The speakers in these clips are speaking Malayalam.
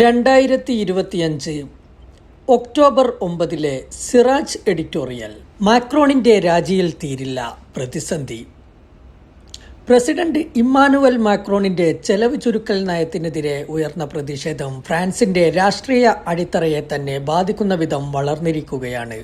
രണ്ടായിരത്തി ഇരുപത്തിയഞ്ച് ഒക്ടോബർ ഒമ്പതിലെ സിറാജ് എഡിറ്റോറിയൽ മാക്രോണിന്റെ രാജിയിൽ തീരില്ല പ്രതിസന്ധി. പ്രസിഡന്റ് ഇമ്മാനുവൽ മാക്രോണിന്റെ ചെലവ് ചുരുക്കൽ നയത്തിനെതിരെ ഉയർന്ന പ്രതിഷേധം ഫ്രാൻസിന്റെ രാഷ്ട്രീയ അടിത്തറയെ തന്നെ ബാധിക്കുന്ന വിധം വളർന്നിരിക്കുകയാണ്.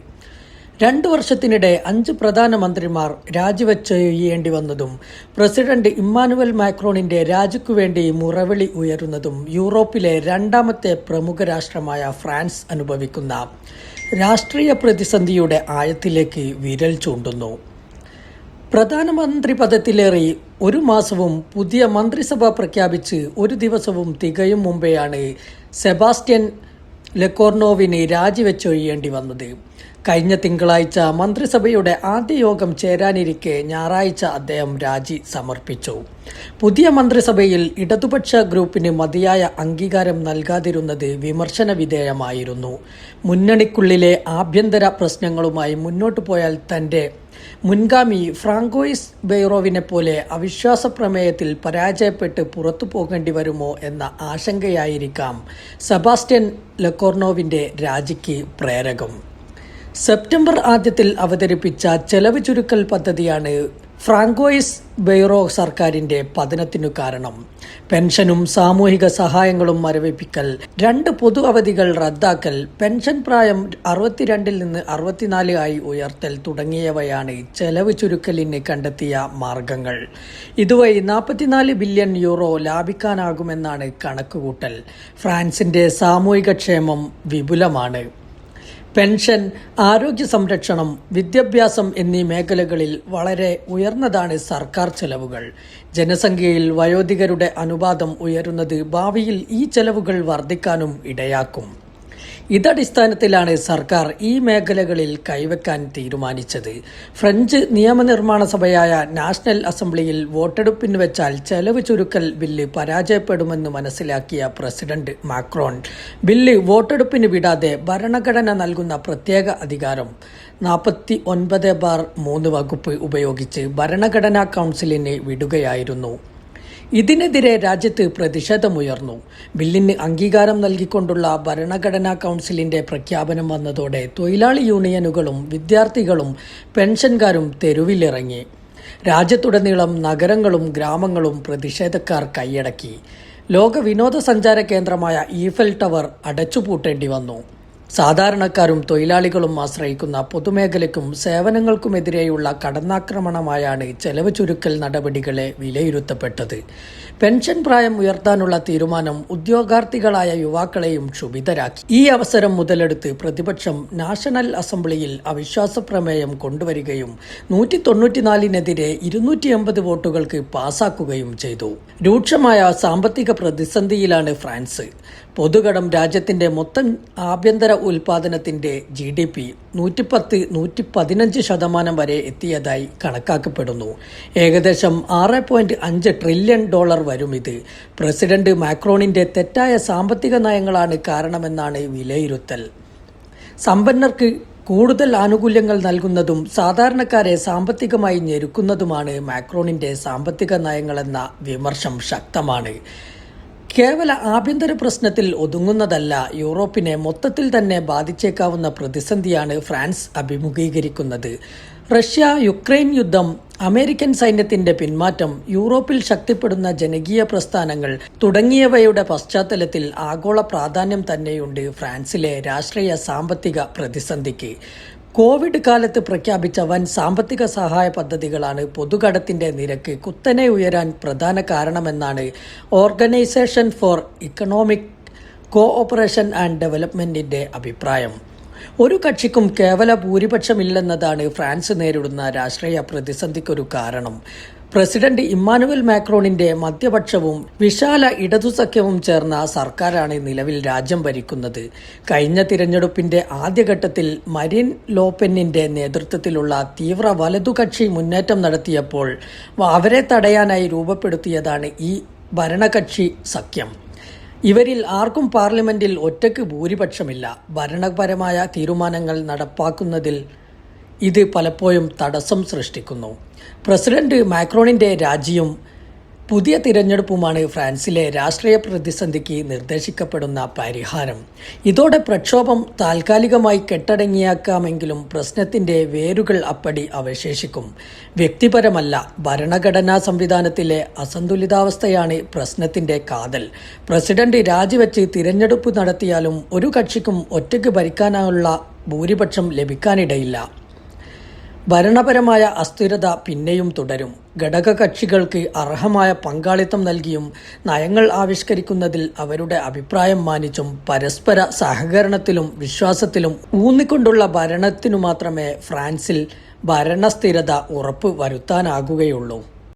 രണ്ടു വർഷത്തിനിടെ അഞ്ച് പ്രധാനമന്ത്രിമാർ രാജിവെച്ചൊഴിയേണ്ടി വന്നതും പ്രസിഡന്റ് ഇമ്മാനുവൽ മാക്രോണിന്റെ രാജിക്കു വേണ്ടി മുറവിളി ഉയരുന്നതും യൂറോപ്പിലെ രണ്ടാമത്തെ പ്രമുഖ രാഷ്ട്രമായ ഫ്രാൻസ് അനുഭവിക്കുന്ന രാഷ്ട്രീയ പ്രതിസന്ധിയുടെ ആഴത്തിലേക്ക് വിരൽ ചൂണ്ടുന്നു. പ്രധാനമന്ത്രി പദത്തിലേറി ഒരു മാസവും പുതിയ മന്ത്രിസഭ പ്രഖ്യാപിച്ച് ഒരു ദിവസവും തികയും മുമ്പെയാണ് സെബാസ്റ്റ്യൻ ലെക്കോർണോവിന് രാജിവെച്ചൊഴിയേണ്ടി വന്നത്. കഴിഞ്ഞ തിങ്കളാഴ്ച മന്ത്രിസഭയുടെ ആദ്യ യോഗം ചേരാനിരിക്കെ ഞായറാഴ്ച അദ്ദേഹം രാജി സമർപ്പിച്ചു. പുതിയ മന്ത്രിസഭയിൽ ഇടതുപക്ഷ ഗ്രൂപ്പിന് മതിയായ അംഗീകാരം നൽകാതിരുന്നത് വിമർശന വിധേയമായിരുന്നു. മുന്നണിക്കുള്ളിലെ ആഭ്യന്തര പ്രശ്നങ്ങളുമായി മുന്നോട്ടു പോയാൽ തന്റെ മുൻഗാമി ഫ്രാങ്കോയിസ് ബെയ്റോവിനെ പോലെ അവിശ്വാസ പ്രമേയത്തിൽ പരാജയപ്പെട്ട് പുറത്തു പോകേണ്ടി വരുമോ എന്ന ആശങ്കയായിരിക്കാം സെബാസ്റ്റ്യൻ ലക്കോർണോവിന്റെ രാജിക്ക് പ്രേരകം. സെപ്റ്റംബർ ആദ്യത്തിൽ അവതരിപ്പിച്ച ചെലവ് ചുരുക്കൽ പദ്ധതിയാണ് ഫ്രാങ്കോയിസ് ബെയ്റോ സർക്കാരിന്റെ പതനത്തിനു കാരണം. പെൻഷനും സാമൂഹിക സഹായങ്ങളും മരവിപ്പിക്കൽ രണ്ട് പൊതു അവധികൾ റദ്ദാക്കൽ പെൻഷൻ പ്രായം അറുപത്തിരണ്ടിൽ നിന്ന് അറുപത്തിനാല് ആയി ഉയർത്തൽ തുടങ്ങിയവയാണ് ചെലവ് ചുരുക്കലിന് കണ്ടെത്തിയ മാർഗങ്ങൾ. ഇതുവഴി നാൽപ്പത്തിനാല് ബില്യൺ യൂറോ ലാഭിക്കാനാകുമെന്നാണ് കണക്കുകൂട്ടൽ. ഫ്രാൻസിന്റെ സാമൂഹിക ക്ഷേമം വിപുലമാണ്. പെൻഷൻ ആരോഗ്യ സംരക്ഷണം വിദ്യാഭ്യാസം എന്നീ മേഖലകളിൽ വളരെ ഉയർന്നതാണ് സർക്കാർ ചെലവുകൾ. ജനസംഖ്യയിൽ വയോധികരുടെ അനുപാതം ഉയരുന്നത് ഭാവിയിൽ ഈ ചെലവുകൾ വർദ്ധിക്കാനും ഇടയാക്കും. ഇതടിസ്ഥാനത്തിലാണ് സർക്കാർ ഈ മേഖലകളിൽ കൈവയ്ക്കാൻ തീരുമാനിച്ചത്. ഫ്രഞ്ച് നിയമനിർമ്മാണ സഭയായ നാഷണൽ അസംബ്ലിയിൽ വോട്ടെടുപ്പിന് വെച്ചാൽ ചെലവ് ചുരുക്കൽ ബില്ല് പരാജയപ്പെടുമെന്ന് മനസ്സിലാക്കിയ പ്രസിഡന്റ് മാക്രോൺ. ബില്ല് വോട്ടെടുപ്പിന് വിടാതെ ഭരണഘടന നൽകുന്ന പ്രത്യേക അധികാരം നാൽപ്പത്തി ഒൻപത് ബാർ മൂന്ന് വകുപ്പ് ഉപയോഗിച്ച് ഭരണഘടനാ കൗൺസിലിന് വിടുകയായിരുന്നു. ഇതിനെതിരെ രാജ്യത്ത് പ്രതിഷേധമുയർന്നു. ബില്ലിന് അംഗീകാരം നൽകിക്കൊണ്ടുള്ള ഭരണഘടനാ കൗൺസിലിന്റെ പ്രഖ്യാപനം വന്നതോടെ തൊഴിലാളി യൂണിയനുകളും വിദ്യാർത്ഥികളും പെൻഷൻകാരും തെരുവിലിറങ്ങി. രാജ്യത്തുടനീളം നഗരങ്ങളും ഗ്രാമങ്ങളും പ്രതിഷേധക്കാർ കൈയടക്കി. ലോക വിനോദസഞ്ചാര കേന്ദ്രമായ ഈഫൽ ടവർ അടച്ചുപൂട്ടേണ്ടി വന്നു സാധാരണക്കാരും തൊഴിലാളികളും ആശ്രയിക്കുന്ന പൊതുമേഖലയ്ക്കും സേവനങ്ങൾക്കുമെതിരെയുള്ള കടന്നാക്രമണമായാണ് ചെലവ് ചുരുക്കൽ നടപടികളെ വിലയിരുത്തപ്പെട്ടത്. പെൻഷൻ പ്രായം ഉയർത്താനുള്ള തീരുമാനം ഉദ്യോഗാർത്ഥികളായ യുവാക്കളെയും ക്ഷുഭിതരാക്കി. ഈ അവസരം മുതലെടുത്ത് പ്രതിപക്ഷം നാഷണൽ അസംബ്ലിയിൽ അവിശ്വാസ പ്രമേയം കൊണ്ടുവരികയും നൂറ്റി തൊണ്ണൂറ്റിനാലിനെതിരെ ഇരുന്നൂറ്റി എൺപത് വോട്ടുകൾക്ക് പാസാക്കുകയും ചെയ്തു. രൂക്ഷമായ സാമ്പത്തിക പ്രതിസന്ധിയിലാണ് ഫ്രാൻസ്. പൊതുകടം രാജ്യത്തിന്റെ മൊത്തം ആഭ്യന്തര ഉൽപാദനത്തിന്റെ ജി ഡി പി നൂറ്റിപ്പത്ത് നൂറ്റി പതിനഞ്ച് ശതമാനം വരെ എത്തിയതായി കണക്കാക്കപ്പെടുന്നു. ഏകദേശം ആറ് പോയിന്റ് അഞ്ച് ട്രില്യൺ ഡോളർ വരും ഇത്. പ്രസിഡന്റ് മാക്രോണിന്റെ തെറ്റായ സാമ്പത്തിക നയങ്ങളാണ് കാരണമെന്നാണ് വിലയിരുത്തൽ. സമ്പന്നർക്ക് കൂടുതൽ ആനുകൂല്യങ്ങൾ നൽകുന്നതും സാധാരണക്കാരെ സാമ്പത്തികമായി ഞെരുക്കുന്നതുമാണ് മാക്രോണിന്റെ സാമ്പത്തിക നയങ്ങളെന്ന വിമർശം ശക്തമാണ്. കേവല ആഭ്യന്തര പ്രശ്നത്തിൽ ഒതുങ്ങുന്നതല്ല യൂറോപ്പിനെ മൊത്തത്തിൽ തന്നെ ബാധിച്ചേക്കാവുന്ന പ്രതിസന്ധിയാണ് ഫ്രാൻസ് അഭിമുഖീകരിക്കുന്നത്. റഷ്യ യുക്രൈൻ യുദ്ധം അമേരിക്കൻ സൈന്യത്തിന്റെ പിന്മാറ്റം യൂറോപ്പിൽ ശക്തിപ്പെടുന്ന ജനകീയ പ്രസ്ഥാനങ്ങൾ തുടങ്ങിയവയുടെ പശ്ചാത്തലത്തിൽ ആഗോള പ്രാധാന്യം തന്നെയുണ്ട് ഫ്രാൻസിലെ രാഷ്ട്രീയ സാമ്പത്തിക പ്രതിസന്ധിക്ക്. കോവിഡ് കാലത്ത് പ്രഖ്യാപിച്ച വൻ സാമ്പത്തിക സഹായ പദ്ധതികളാണ് പൊതുകടത്തിന്റെ നിരക്ക് കുത്തനെ ഉയരാൻ പ്രധാന കാരണമെന്നാണ് organisation for economic cooperation and ഡെവലപ്മെന്റിന്റെ അഭിപ്രായം. ഒരു കക്ഷിക്കും കേവല ഭൂരിപക്ഷമില്ലെന്നതാണ് ഫ്രാൻസ് നേരിടുന്ന രാഷ്ട്രീയ പ്രതിസന്ധിക്കൊരു കാരണം. പ്രസിഡന്റ് ഇമ്മാനുവൽ മാക്രോണിന്റെ മധ്യപക്ഷവും വിശാല ഇടതു സഖ്യവും ചേർന്ന സർക്കാരാണ് നിലവിൽ രാജ്യം ഭരിക്കുന്നത്. കഴിഞ്ഞ തിരഞ്ഞെടുപ്പിന്റെ ആദ്യഘട്ടത്തിൽ മരിൻ ലോപ്പെന്നിന്റെ നേതൃത്വത്തിലുള്ള തീവ്ര വലതുകക്ഷി മുന്നേറ്റം നടത്തിയപ്പോൾ അവരെ തടയാനായി രൂപപ്പെടുത്തിയതാണ് ഈ ഭരണകക്ഷി സഖ്യം. ഇവരിൽ ആർക്കും പാർലമെന്റിൽ ഒറ്റയ്ക്ക് ഭൂരിപക്ഷമില്ല. ഭരണപരമായ തീരുമാനങ്ങൾ നടപ്പാക്കുന്നതിൽ ഇത് പലപ്പോഴും തടസ്സം സൃഷ്ടിക്കുന്നു. പ്രസിഡന്റ് മാക്രോണിന്റെ രാജിയും പുതിയ തിരഞ്ഞെടുപ്പുമാണ് ഫ്രാൻസിലെ രാഷ്ട്രീയ പ്രതിസന്ധിക്ക് നിർദ്ദേശിക്കപ്പെടുന്ന പരിഹാരം. ഇതോടെ പ്രക്ഷോഭം താൽക്കാലികമായി കെട്ടടങ്ങിയാക്കാമെങ്കിലും പ്രശ്നത്തിന്റെ വേരുകൾ അപ്പടി അവശേഷിക്കും. വ്യക്തിപരമല്ല ഭരണഘടനാ സംവിധാനത്തിലെ അസന്തുലിതാവസ്ഥയാണ് പ്രശ്നത്തിന്റെ കാതൽ. പ്രസിഡന്റ് രാജിവെച്ച് തിരഞ്ഞെടുപ്പ് നടത്തിയാലും ഒരു കക്ഷിക്കും ഒറ്റയ്ക്ക് ഭരിക്കാനുള്ള ഭൂരിപക്ഷം ലഭിക്കാനിടയില്ല. ഭരണപരമായ അസ്ഥിരത പിന്നെയും തുടരും. ഘടകകക്ഷികൾക്ക് അർഹമായ പങ്കാളിത്തം നൽകിയും നയങ്ങൾ ആവിഷ്കരിക്കുന്നതിൽ അവരുടെ അഭിപ്രായം മാനിച്ചും പരസ്പര സഹകരണത്തിലും വിശ്വാസത്തിലും ഊന്നിക്കൊണ്ടുള്ള ഭരണത്തിനു മാത്രമേ ഫ്രാൻസിൽ ഭരണസ്ഥിരത ഉറപ്പ് വരുത്താനാകുകയുള്ളൂ